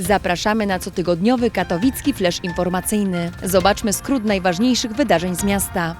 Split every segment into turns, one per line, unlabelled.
Zapraszamy na cotygodniowy katowicki flash informacyjny. Zobaczmy skrót najważniejszych wydarzeń z miasta.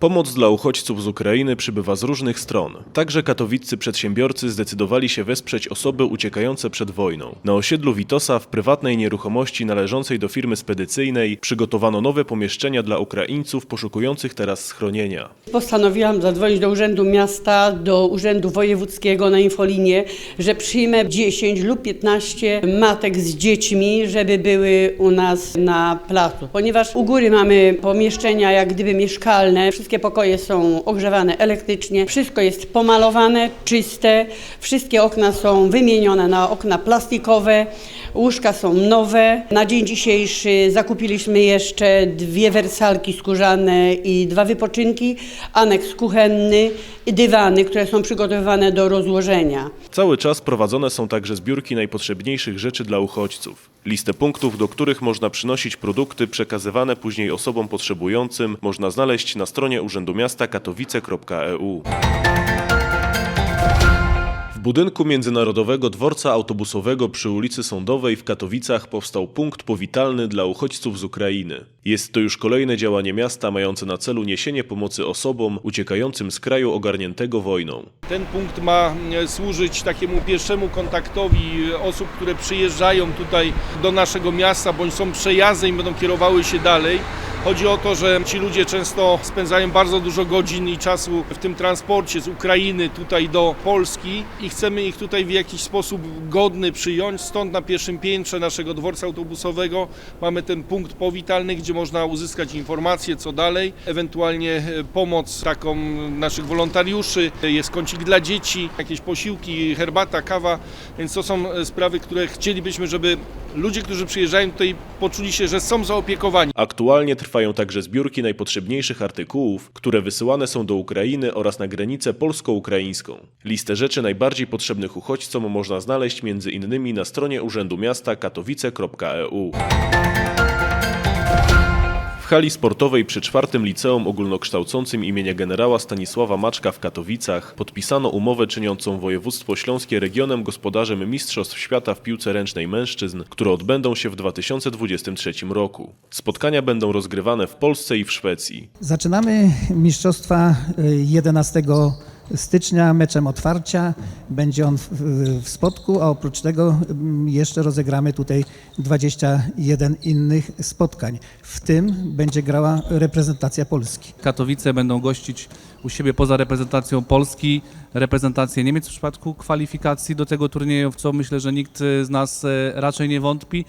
Pomoc dla uchodźców z Ukrainy przybywa z różnych stron. Także katowiccy przedsiębiorcy zdecydowali się wesprzeć osoby uciekające przed wojną. Na osiedlu Witosa w prywatnej nieruchomości należącej do firmy spedycyjnej przygotowano nowe pomieszczenia dla Ukraińców poszukujących teraz schronienia.
Postanowiłam zadzwonić do Urzędu Miasta, do Urzędu Wojewódzkiego na infolinię, że przyjmę 10 lub 15 matek z dziećmi, żeby były u nas na placu. Ponieważ u góry mamy pomieszczenia jak gdyby mieszkalne, wszystkie pokoje są ogrzewane elektrycznie, wszystko jest pomalowane, czyste, wszystkie okna są wymienione na okna plastikowe, łóżka są nowe. Na dzień dzisiejszy zakupiliśmy jeszcze dwie wersalki skórzane i dwa wypoczynki, aneks kuchenny i dywany, które są przygotowywane do rozłożenia.
Cały czas prowadzone są także zbiórki najpotrzebniejszych rzeczy dla uchodźców. Listę punktów, do których można przynosić produkty przekazywane później osobom potrzebującym, można znaleźć na stronie Urzędu Miasta katowice.eu. W budynku Międzynarodowego Dworca Autobusowego przy ulicy Sądowej w Katowicach powstał punkt powitalny dla uchodźców z Ukrainy. Jest to już kolejne działanie miasta mające na celu niesienie pomocy osobom uciekającym z kraju ogarniętego wojną.
Ten punkt ma e, służyć takiemu pierwszemu kontaktowi osób, które przyjeżdżają tutaj do naszego miasta bądź są przejazdem i będą kierowały się dalej. Chodzi o to, że ci ludzie często spędzają bardzo dużo godzin i czasu w tym transporcie z Ukrainy tutaj do Polski i chcemy ich tutaj w jakiś sposób godny przyjąć. Stąd na pierwszym piętrze naszego dworca autobusowego mamy ten punkt powitalny, gdzie można uzyskać informacje co dalej, ewentualnie e, pomoc taką naszych wolontariuszy, jest kącik dla dzieci, jakieś posiłki, herbata, kawa, więc to są e, sprawy, które chcielibyśmy, żeby ludzie, którzy przyjeżdżają tutaj poczuli się, że są zaopiekowani.
Aktualnie trwają także zbiórki najpotrzebniejszych artykułów, które wysyłane są do Ukrainy oraz na granicę polsko-ukraińską. Listę rzeczy najbardziej potrzebnych uchodźcom można znaleźć między innymi na stronie Urzędu Miasta katowice.eu. Hali sportowej przy czwartym liceum ogólnokształcącym imienia generała Stanisława Maczka w Katowicach podpisano umowę czyniącą województwo śląskie regionem gospodarzem Mistrzostw Świata w piłce ręcznej mężczyzn, które odbędą się w 2023 roku. Spotkania będą rozgrywane w Polsce i w Szwecji.
Zaczynamy mistrzostwa y, 11 stycznia meczem otwarcia. Będzie on w, w Spodku, a oprócz tego mm, jeszcze rozegramy tutaj 21 innych spotkań. W tym będzie grała reprezentacja Polski.
Katowice będą gościć u siebie poza reprezentacją Polski, reprezentację Niemiec w przypadku kwalifikacji do tego turnieju, w co myślę, że nikt z nas e, raczej nie wątpi.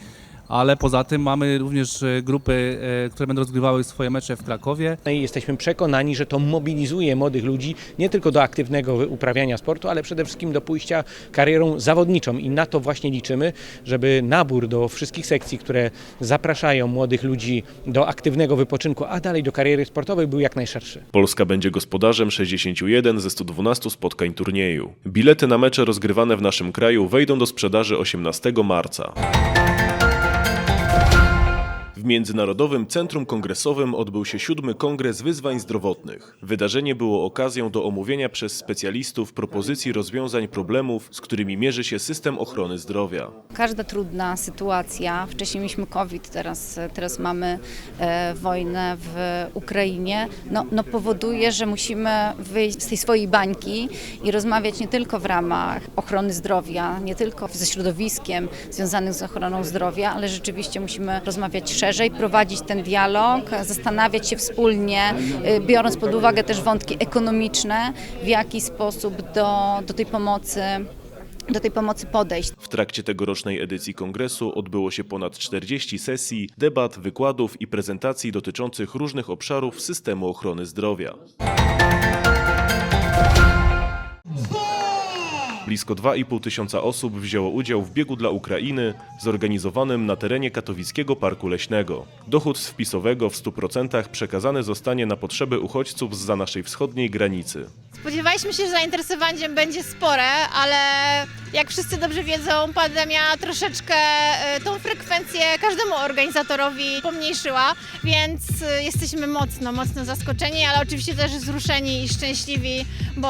Ale poza tym mamy również e, grupy, e, które będą rozgrywały swoje mecze w Krakowie.
No i jesteśmy przekonani, że to mobilizuje młodych ludzi nie tylko do aktywnego uprawiania sportu, ale przede wszystkim do pójścia karierą zawodniczą i na to właśnie liczymy, żeby nabór do wszystkich sekcji, które zapraszają młodych ludzi do aktywnego wypoczynku, a dalej do kariery sportowej był jak najszerszy.
Polska będzie gospodarzem 61 ze 112 spotkań turnieju. Bilety na mecze rozgrywane w naszym kraju wejdą do sprzedaży 18 marca. W Międzynarodowym Centrum Kongresowym odbył się siódmy Kongres Wyzwań Zdrowotnych. Wydarzenie było okazją do omówienia przez specjalistów propozycji rozwiązań problemów, z którymi mierzy się system ochrony zdrowia.
Każda trudna sytuacja, wcześniej mieliśmy COVID, teraz, teraz mamy e, wojnę w Ukrainie, no, no powoduje, że musimy wyjść z tej swojej bańki i rozmawiać nie tylko w ramach ochrony zdrowia, nie tylko ze środowiskiem związanym z ochroną zdrowia, ale rzeczywiście musimy rozmawiać szerzej, prowadzić ten dialog, zastanawiać się wspólnie, y, biorąc pod uwagę też wątki ekonomiczne, w jaki sposób do, do tej pomocy do tej pomocy podejść.
W trakcie tegorocznej edycji kongresu odbyło się ponad 40 sesji, debat, wykładów i prezentacji dotyczących różnych obszarów systemu ochrony zdrowia. Blisko 2,5 tysiąca osób wzięło udział w biegu dla Ukrainy zorganizowanym na terenie Katowickiego Parku Leśnego. Dochód z wpisowego w 100% przekazany zostanie na potrzeby uchodźców zza naszej wschodniej granicy.
Spodziewaliśmy się, że zainteresowanie będzie spore, ale jak wszyscy dobrze wiedzą, pandemia troszeczkę e, tą frekwencję każdemu organizatorowi pomniejszyła, więc e, jesteśmy mocno, mocno zaskoczeni, ale oczywiście też wzruszeni i szczęśliwi, bo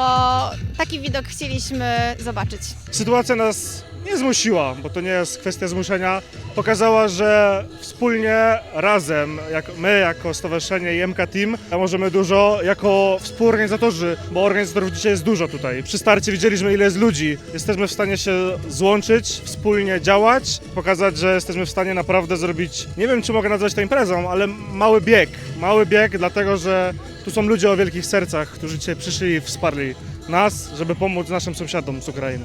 taki widok chcieliśmy zobaczyć.
Sytuacja nas nie zmusiła, bo to nie jest kwestia zmuszenia, pokazała, że wspólnie, razem, jak my jako stowarzyszenie i MK Team, możemy dużo jako współorganizatorzy, bo organizatorów dzisiaj jest dużo tutaj. Przy starcie widzieliśmy ile jest ludzi. Jesteśmy w stanie się złączyć, wspólnie działać, pokazać, że jesteśmy w stanie naprawdę zrobić, nie wiem czy mogę nazwać to imprezą, ale mały bieg. Mały bieg, dlatego że tu są ludzie o wielkich sercach, którzy dzisiaj przyszli i wsparli nas, żeby pomóc naszym sąsiadom z Ukrainy.